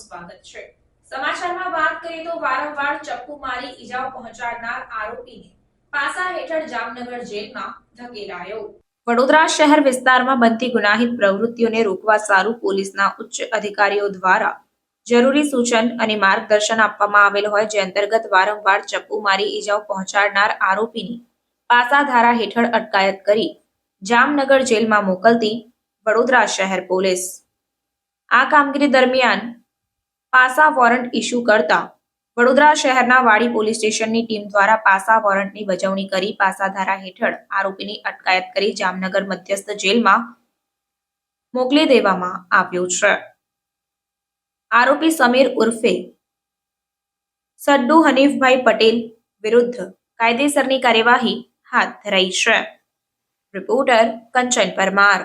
સ્વાગત છે. સમાચારમાં વાત કરીએ તો વારંવાર ચપ્પુ મારી ઈજાઓ પહોંચાડનાર આરોપીને પાસા હેઠળ જામનગર જેલમાં ધકેલાયો. વડોદરા શહેર વિસ્તારમાં બનતી ગુનાહિત પ્રવૃત્તિઓને રોકવા સારું પોલીસના ઉચ્ચ અધિકારીઓ દ્વારા જરૂરી સૂચન અને માર્ગદર્શન આપવામાં આવેલ હોય જે અંતર્ગત વારંવાર ચપ્પુ મારી ઈજાઓ પહોંચાડનાર આરોપીની પાસા ધારા હેઠળ અટકાયત કરી જામનગર જેલમાં મોકલતી વડોદરા શહેર પોલીસ. આ કામગીરી દરમિયાન પાસા વોરંટ ઇસ્યુ કરતા વડોદરા શહેરના વાડી પોલીસ સ્ટેશનની ટીમ દ્વારા પાસા વોરંટની બજવણી કરી પાસા ધારા હેઠળ આરોપીની અટકાયત કરી જામનગર મધ્યસ્થ જેલમાં મોકલી દેવામાં આવ્યો છે. આરોપી સમીર ઉર્ફે સડ્ડુ હનીફભાઈ પટેલ વિરુદ્ધ કાયદેસરની કાર્યવાહી હાથ ધરાઈ છે. રિપોર્ટર કંચન પરમાર.